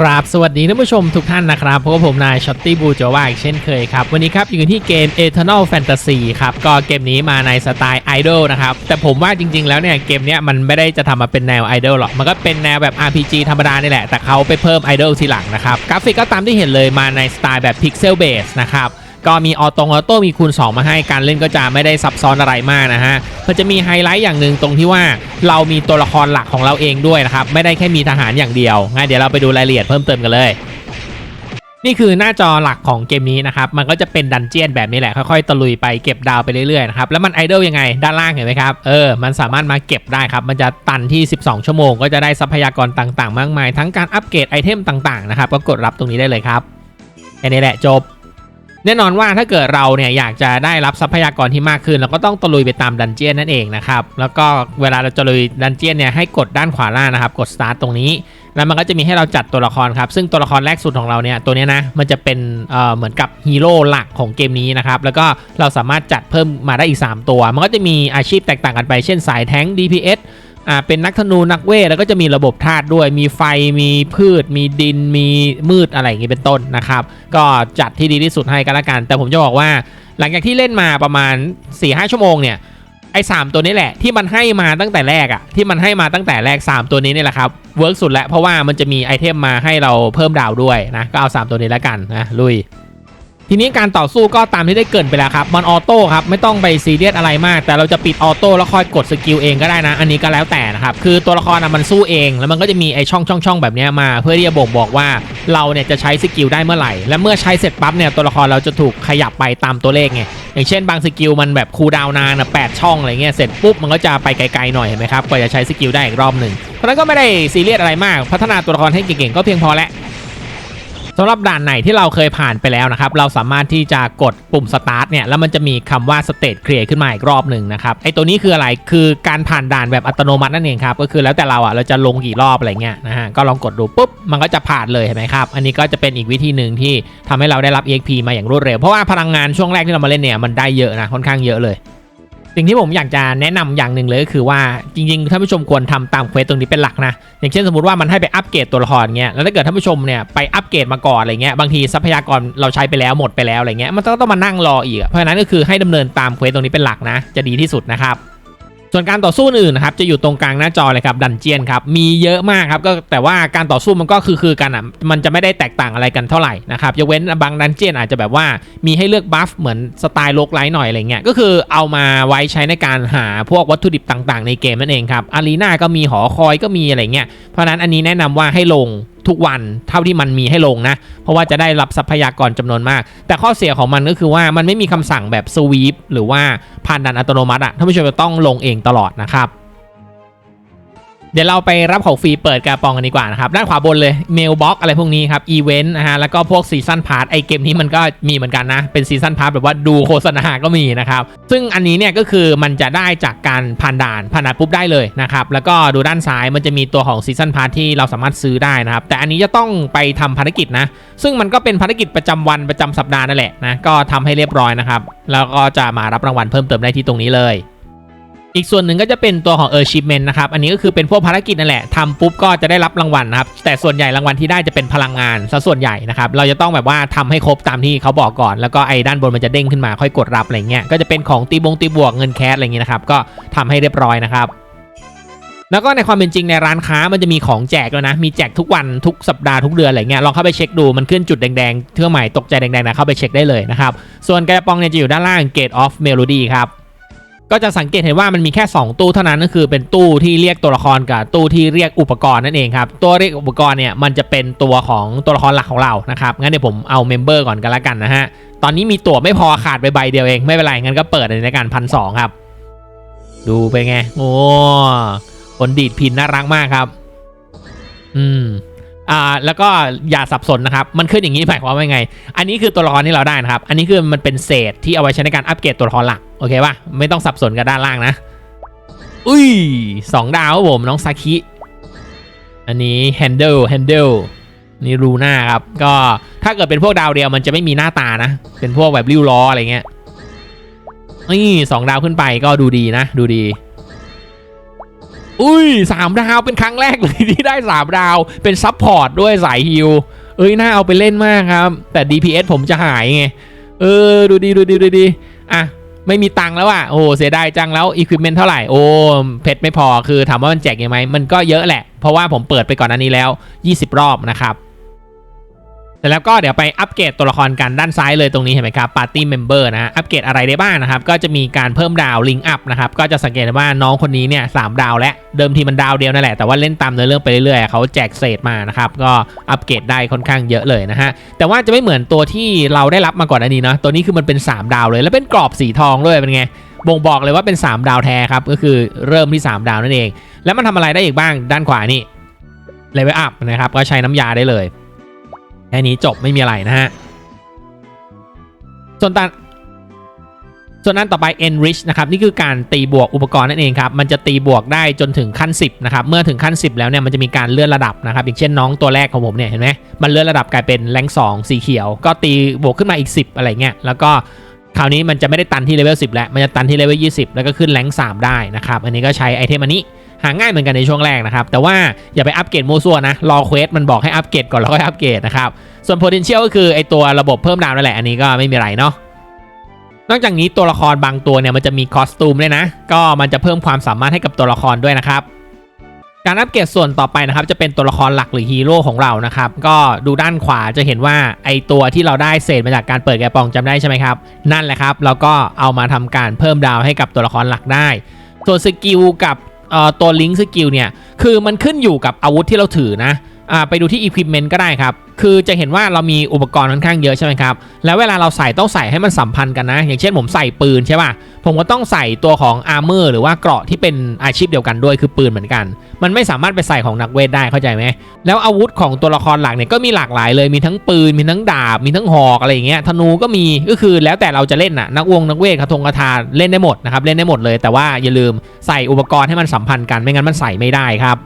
ครับสวัสดีท่านผู้ชมทุกท่านนะครับพบกับผมนายช็อตตี้บูจว่าอีกเช่นเคยครับ วันนี้ครับอยู่ที่เกม Eternal Fantasy ครับ ก็เกมนี้มาในสไตล์ไอดอลนะครับ แต่ผมว่าจริง ๆ แล้วเนี่ย เกมนี้มันไม่ได้จะทำมาเป็นแนวไอดอลหรอก มันก็เป็นแนวแบบ RPG ธรรมดานี่แหละ แต่เขาไปเพิ่มไอดอลทีหลังนะครับ กราฟิกก็ตามที่เห็นเลยมาในสไตล์แบบ Pixel Base นะครับ ก็มีออโตงออโต้มีคูณ 2 มาให้การเล่นก็จะไม่ได้ซับซ้อนอะไรมากนะฮะมันจะมีไฮไลท์อย่างหนึ่งตรงที่ว่าเรามีตัวละครหลักของเราเองด้วยนะครับไม่ได้แค่มีทหารอย่างเดียวงั้นเดี๋ยวเราไปดูรายละเอียดเพิ่มเติมกันเลยนี่คือหน้าจอหลักของเกมนี้นะครับ มันก็จะเป็นดันเจียนแบบนี้แหละ ค่อยๆตะลุยไปเก็บดาวไปเรื่อยๆนะครับ แล้วมันไอดอลยังไง ด้านล่างเห็นไหมครับ เออ มันสามารถมาเก็บได้ครับ มันจะตันที่ 12 ชั่วโมง ก็จะได้ทรัพยากรต่างๆ มากมาย ทั้งการอัปเกรดไอเทมต่างๆ นะครับ ก็กดรับตรงนี้ได้เลยครับ แค่นี้แหละจบ แน่นอนว่าถ้าเกิดเราเนี่ยอยากจะได้รับทรัพยากรที่มากขึ้น เราก็ต้องตะลุยไปตามดันเจียนนั่นเองนะครับแล้วก็เวลาเราจะลุยดันเจียนเนี่ยให้กดด้านขวาล่างนะครับกด start ตรงนี้แล้วมันก็จะมีให้เราจัดตัวละครครับ ซึ่งตัวละครแรกสุดของเราเนี่ยตัวนี้นะมันจะเป็นเอ่อเหมือนกับฮีโร่หลักของเกมนี้นะครับแล้วก็เราสามารถจัดเพิ่มมาได้อีก 3 ตัว มันก็จะมีอาชีพแตกต่างกันไปเช่นสายแท้ง DPS อ่าเป็นนักธนูนักเวทแล้วก็จะมีระบบธาตุด้วย มีไฟมีพืช มีดิน มีมืดอะไรอย่างงี้เป็นต้นนะครับ ก็จัดที่ดีที่สุดให้กันละกัน แต่ผมจะบอกว่า หลังจากที่เล่นมาประมาณ4-5ชั่วโมงเนี่ยไอ้สามตัวนี้แหละที่มันให้มาตั้งแต่แรกอะที่มันให้มาตั้งแต่แรก 3 ตัวนี้นี่แหละครับเวิร์กสุดแล้วเพราะว่ามันจะมีไอเทมมาให้เราเพิ่มดาวด้วยนะก็เอา 3 ตัวนี้แล้วกันนะลุย ทีนี้การต่อสู้ก็ตามที่ได้เกินไปแล้วครับมันออโต้ครับไม่ต้องไปซีเรียสอะไรมาก แต่เราจะปิดออโต้แล้วค่อยกดสกิลเองก็ได้นะ อันนี้ก็แล้วแต่นะครับคือตัวละครนะมันสู้เอง แล้วมันก็จะมีไอช่องช่องช่องแบบนี้มา เพื่อที่จะบ่งบอกว่าเราเนี่ยจะใช้สกิลได้เมื่อไหร่ และเมื่อใช้เสร็จปั๊บเนี่ยตัวละครเราจะถูกขยับไปตามตัวเลขไงอย่างเช่นบางสกิลมันแบบคูดาวนานแปดช่องอะไรเงี้ยเสร็จปุ๊บมันก็จะไปไกลๆหน่อยเห็นไหมครับกว่าจะใช้สกิลได้อีกรอบหนึ่งเพราะฉะนั้นก็ไม่ได้ซีเรียสอะไรมาก พัฒนาตัวละครให้เก่งๆก็เพียงพอแล้ว สำหรับด่านไหนที่เราเคยผ่านไปแล้วนะครับ เราสามารถที่จะกดปุ่มสตาร์ทเนี่ยแล้วมันจะมีคำว่าสเตตเคลียร์ขึ้นมาอีกรอบหนึ่งนะครับไอตัวนี้คืออะไรคือการผ่านด่านแบบอัตโนมัตินั่นเองครับก็คือแล้วแต่เราอะเราจะลงกี่รอบอะไรเงี้ยนะฮะก็ลองกดดูปุ๊บมันก็จะผ่านเลยเห็นไหมครับอันนี้ก็จะเป็นอีกวิธีหนึ่งที่ทำให้เราได้รับ EXP มาอย่างรวดเร็วเพราะว่าพลังงานช่วงแรกที่เรามาเล่นเนี่ยมันได้เยอะนะค่อนข้างเยอะเลย สิ่งที่ผมอยากจะแนะนำอย่างหนึ่งเลยก็คือว่าจริงๆท่านผู้ชมควรทำตามเควสตรงนี้เป็นหลักนะ อย่างเช่นสมมติว่ามันให้ไปอัปเกรดตัวละครเงี้ยแล้วถ้าเกิดท่านผู้ชมเนี่ยไปอัปเกรดมาก่อนอะไรเงี้ยบางทีทรัพยากรเราใช้ไปแล้วหมดไปแล้วอะไรเงี้ยมันต้องต้องมานั่งรออีกเพราะฉะนั้นก็คือให้ดำเนินตามเควสตรงนี้เป็นหลักนะ จะดีที่สุดนะครับ ส่วนการต่อสู้อื่นนะครับจะอยู่ตรงกลางหน้าจอเลยครับดันเจียนครับมีเยอะมากครับก็แต่ว่าการต่อสู้มันก็คือคือกันอะมันจะไม่ได้แตกต่างอะไรกันเท่าไหร่นะครับยกเว้นบางดันเจียนอาจจะแบบว่ามีให้เลือกบัฟเหมือนสไตล์โลกไลท์หน่อยอะไรเงี้ยก็คือเอามาไว้ใช้ในการหาพวกวัตถุดิบต่างๆ ในเกมนั่นเองครับอารีนาก็มีหอคอยก็มีอะไรเงี้ยเพราะฉะนั้นอันนี้แนะนำว่าให้ลงทุกวันเท่าที่มันมีให้ลงนะ เพราะว่าจะได้รับทรัพยากรจำนวนมาก แต่ข้อเสียของมันก็คือว่ามันไม่มีคำสั่งแบบสวีปหรือว่าผ่านดันอัตโนมัติอะท่านผู้ชมจะต้องลงเองตลอดนะครับ เดี๋ยวเราไปรับของฟรีเปิดกระป๋องกันดีกว่านะครับด้านขวาบนเลยเมลบ็อกอะไรพวกนี้ครับอีเวนต์นะฮะแล้วก็พวกซีซันพาร์ทไอเกมนี้มันก็มีเหมือนกันนะ เป็นซีซันพาร์ทแบบว่าดูโฆษณาก็มีนะครับ ซึ่งอันนี้เนี่ยก็คือมันจะได้จากการผ่านด่านผ่านด่านปุ๊บได้เลยนะครับ แล้วก็ดูด้านซ้ายมันจะมีตัวของซีซันพาร์ทที่เราสามารถซื้อได้นะครับ แต่อันนี้จะต้องไปทำภารกิจนะ ซึ่งมันก็เป็นภารกิจประจำวันประจำสัปดาห์นั่นแหละนะก็ทำให้เรียบร้อยนะครับแล้วก็จะมารับรางวัลเพิ่มเติมได้ที่ตรงนี้เลย อีกส่วนหนึ่งก็จะเป็นตัวของ Achievement นะครับ อันนี้ก็คือเป็นพวกภารกิจนั่นแหละทำปุ๊บก็จะได้รับรางวัลนะครับ แต่ส่วนใหญ่รางวัลที่ได้จะเป็นพลังงานซะส่วนใหญ่นะครับ เราจะต้องแบบว่าทำให้ครบตามที่เขาบอกก่อน แล้วก็ไอ้ด้านบนมันจะเด้งขึ้นมาค่อยกดรับอะไรเงี้ย ก็จะเป็นของตีบงตีบวกเงินแคสอะไรเงี้ยนะครับ ก็ทำให้เรียบร้อยนะครับแล้วก็ในความเป็นจริงในร้านค้ามันจะมีของแจกแล้วนะ มีแจกทุกวันทุกสัปดาห์ทุกเดือนอะไรเงี้ยลองเข้าไปเช็คดูมันขึ้นจุดแดงๆเครื่องหมายตกใจแดงๆนะเข้าไปเช็คได้เลยนะครับส่วนกระป๋องเนี่ยจะอยู่ด้านล่าง Gate of Melody ครับ ก็จะสังเกตเห็นว่ามันมีแค่ 2 ตู้เท่านั้นก็คือเป็นตู้ที่เรียกตัวละครกับตู้ที่เรียกอุปกรณ์นั่นเองครับตัวเรียกอุปกรณ์เนี่ยมันจะเป็นตัวของตัวละครหลักของเรานะครับงั้นเดี๋ยวผมเอาเมมเบอร์ก่อนกันละกันนะฮะตอนนี้มีตั๋วไม่พอขาดไปใบเดียวเองไม่เป็นไรงั้นก็เปิดในการพันสองครับ ดูไปไงโอ้คนดีดพินน่ารักมากครับ อืม อ่าแล้วก็อย่าสับสนนะครับ มันขึ้นอย่างนี้หมายความว่าไง อันนี้คือตัวละครที่เราได้นะครับ อันนี้คือมันเป็นเศษที่เอาไว้ใช้ในการอัปเกรดตัวละครหลัก โอเคป่ะ ไม่ต้องสับสนกับด้านล่างนะ อุ้ยสองดาวครับผมน้องซาคิอันนี้ handle handle นี่รูหน้าครับ ก็ถ้าเกิดเป็นพวกดาวเดียวมันจะไม่มีหน้าตานะ เป็นพวกแบบริ้วล้ออะไรเงี้ยนี่สองดาวขึ้นไปก็ดูดีนะ ดูดี อุ้ยสามดาวเป็นครั้งแรกเลยที่ได้สามดาวเป็นซับพอร์ตด้วยสายฮิลเอ้ยน่าเอาไปเล่นมากครับ แต่ DPS ผมจะหายไง เออ ดูดีดูดีดูดีอะไม่มีตังค์แล้วอะ โอ้เสียดายจังแล้วอุปกรณ์เท่าไหร่ โอ้เพชรไม่พอคือถามว่ามันแจกยังไงมันก็เยอะแหละ เพราะว่าผมเปิดไปก่อนอันนี้แล้ว 20 รอบนะครับ แต่แล้วก็เดี๋ยวไปอัปเกรดตัวละครกันด้านซ้ายเลยตรงนี้เห็นไหมครับ Party Member นะฮะอัปเกรดอะไรได้บ้างนะครับก็จะมีการเพิ่มดาวลิงก์อัพนะครับก็จะสังเกตว่าน้องคนนี้เนี่ยสามดาวและเดิมทีมันดาวเดียวนั่นแหละแต่ว่าเล่นตามเนื้อเรื่องไปเรื่อยๆเขาแจกเศษมานะครับก็อัปเกรดได้ค่อนข้างเยอะเลยนะฮะแต่ว่าจะไม่เหมือนตัวที่เราได้รับมาก่อนอันนี้เนาะตัวนี้คือมันเป็น 3 ดาวเลย แล้วเป็นกรอบสีทองด้วยเป็นไงบ่งบอกเลยว่าเป็น 3 ดาวแท้ครับก็คือเริ่มที่ 3 ดาวนั่นเอง แล้วมันทำอะไรได้อีกบ้างด้านขวานี่เลเวลอัพนะครับก็ใช้น้ำยาได้เลย แค่นี้จบไม่มีอะไรนะฮะ ส่วนตันส่วนนั้นต่อไป enrich นะครับ นี่คือการตีบวกอุปกรณ์นั่นเองครับ มันจะตีบวกได้จนถึงขั้น 10 นะครับ เมื่อถึงขั้น 10 แล้วเนี่ยมันจะมีการเลื่อนระดับนะครับ อย่างเช่นน้องตัวแรกของผมเนี่ยเห็นไหมมันเลื่อนระดับกลายเป็นแรง2สีเขียว ก็ตีบวกขึ้นมาอีก 10 อะไรเงี้ย แล้วก็คราวนี้มันจะไม่ได้ตันที่เลเวล10 แล้ว มันจะตันที่เลเวล20 แล้วก็ขึ้นแรง3ได้นะครับ อันนี้ก็ใช้ไอเทมอันนี้ หาง่ายเหมือนกันในช่วงแรกนะครับ แต่ว่าอย่าไปอัปเกรดโมซัวนะ รอเควสมันบอกให้อัปเกรดก่อนแล้วค่อยอัปเกรดนะครับ ส่วน potential ก็คือไอตัวระบบเพิ่มดาวนั่นแหละ อันนี้ก็ไม่มีอะไรเนาะ นอกจากนี้ตัวละครบางตัวเนี่ยมันจะมีคอสตูมด้วยนะ ก็มันจะเพิ่มความสามารถให้กับตัวละครด้วยนะครับ การอัปเกรดส่วนต่อไปนะครับจะเป็นตัวละครหลักหรือฮีโร่ของเรานะครับ ก็ดูด้านขวาจะเห็นว่าไอตัวที่เราได้เศษมาจากการเปิดแกปองจำได้ใช่ไหมครับ นั่นแหละครับ เราก็เอามาทำการเพิ่มดาวให้กับตัวละครหลักได้ส่วนสกิลกับ ตัวลิงก์สกิลเนี่ย คือมันขึ้นอยู่กับอาวุธที่เราถือนะไปดูที่ Equipment ก็ได้ครับ คือจะเห็นว่าเรามีอุปกรณ์ค่อนข้างเยอะใช่ไหมครับ แล้วเวลาเราใส่ต้องใส่ให้มันสัมพันธ์กันนะ อย่างเช่นผมใส่ปืนใช่ป่ะ ผมก็ต้องใส่ตัวของอาร์เมอร์หรือว่าเกราะที่เป็นอาชีพเดียวกันด้วยคือปืนเหมือนกัน มันไม่สามารถไปใส่ของนักเวทได้เข้าใจไหมแล้วอาวุธของตัวละครหลักเนี่ยก็มีหลากหลายเลยมีทั้งปืนมีทั้งดาบ มีทั้งหอกอะไรอย่างเงี้ยธนูก็มีก็คือแล้วแต่เราจะเล่นน่ะนักวงนักเวทคาทงคาถาเล่นได้หมดนะครับเล่นได้หมดเลย แต่ว่าอย่าลืมใส่อุปกรณ์ให้มันสัมพันธ์กันไม่งั้นมันใส่ไม่ได้ครับ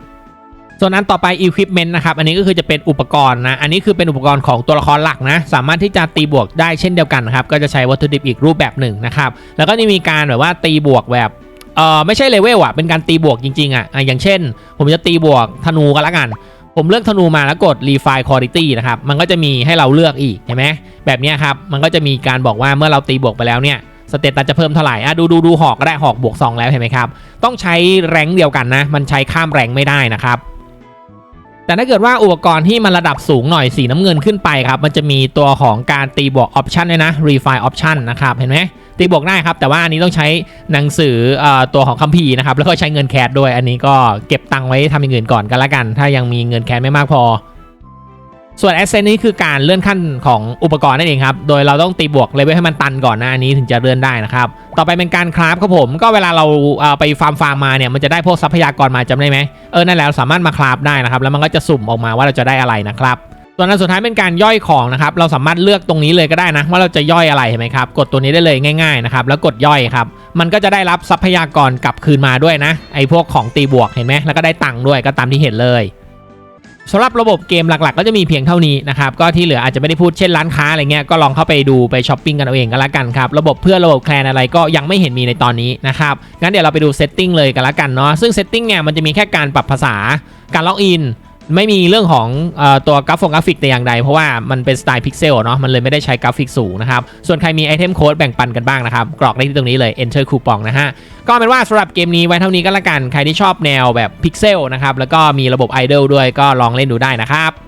ส่วนนั้นต่อไป equipment นะครับ อันนี้ก็คือจะเป็นอุปกรณ์นะ อันนี้คือเป็นอุปกรณ์ของตัวละครหลักนะ สามารถที่จะตีบวกได้เช่นเดียวกันนะครับ ก็จะใช้วัตถุดิบอีกรูปแบบหนึ่งนะครับ แล้วก็จะมีการแบบว่าตีบวกแบบ เออไม่ใช่เลเวลอะเป็นการตีบวกจริงๆอะอะอย่างเช่น ผมจะตีบวกธนูกันละกัน ผมเลือกธนูมาแล้วกด refine quality นะครับ มันก็จะมีให้เราเลือกอีกเห็นไหมแบบเนี้ยครับ มันก็จะมีการบอกว่าเมื่อเราตีบวกไปแล้วเนี่ยสเตตัสจะเพิ่มเท่าไหร่อะดูดูดูหอกก็ได้หอกบวก 2 แล้วเห็นไหมครับ ต้องใช้แรงเดียวกันนะ มันใช้ข้ามแรงไม่ได้นะครับ แต่ถ้าเกิดว่าอุปกรณ์ที่มันระดับสูงหน่อยสีน้ำเงินขึ้นไปครับ มันจะมีตัวของการตีบวกออปชันด้วยนะ refine option นะครับเห็นไหมตีบวกได้ครับ แต่ว่าอันนี้ต้องใช้หนังสืออตัวของคัมภีร์นะครับแล้วก็ใช้เงินแคดด้วยอันนี้ก็เก็บตังค์ไว้ทำอย่างอื่นก่อนกันละกัน ถ้ายังมีเงินแคดไม่มากพอ ส่วน Ascent นี่คือการเลื่อนขั้นของอุปกรณ์นั่นเองครับ โดยเราต้องตีบวกเลเวลให้มันตันก่อนหนะอันนี้ถึงจะเลื่อนได้นะครับ ต่อไปเป็นการคราฟครับผม ก็เวลาเราเไปฟาร์มฟาร์มมาเนี่ย มันจะได้พวกทรัพยากรมาจำได้ไหมเออ นั่นแหละเราสามารถมาคราฟได้นะครับ แล้วมันก็จะสุ่มออกมาว่าเราจะได้อะไรนะครับส่วนอันสุดท้ายเป็นการย่อยของนะครับ เราสามารถเลือกตรงนี้เลยก็ได้นะ ว่าเราจะย่อยอะไรเห็นไหมครับ กดตัวนี้ได้เลยง่ายๆนะครับ แล้วกดย่อยครับ มันก็จะได้รับทรัพยากรกลับคืนมาด้วยนะ ไอ้พวกของตีบวกเห็นไหมแล้วก็ได้ตังค์ด้วยก็ตามที่เห็นเลย สำหรับระบบเกมหลักๆ ก็จะมีเพียงเท่านี้นะครับก็ที่เหลืออาจจะไม่ได้พูดเช่นร้านค้าอะไรเงี้ยก็ลองเข้าไปดูไปช้อปปิ้งกันเอาเองก็แล้วกันครับระบบเพื่อนระบบแคลนอะไรก็ยังไม่เห็นมีในตอนนี้นะครับงั้นเดี๋ยวเราไปดูเซตติ้งเลยกันละกันเนาะซึ่งเซตติ้งเนี่ยมันจะมีแค่การปรับภาษาการล็อกอิน ไม่มีเรื่องของออตัวกราฟงกราฟิกแต่อย่างใด เพราะว่ามันเป็นสไตล์พิกเซลเนาะมันเลยไม่ได้ใช้กราฟิกสูงนะครับ ส่วนใครมีไอเทมโค้ดแบ่งปันกันบ้างนะครับ กรอกได้ที่ตรงนี้เลย enter coupon นะฮะ ก็เป็นว่าสำหรับเกมนี้ไว้เท่านี้ก็แล้วกัน ใครที่ชอบแนวแบบพิกเซลนะครับแล้วก็มีระบบไอดอลด้วยก็ลองเล่นดูได้นะครับ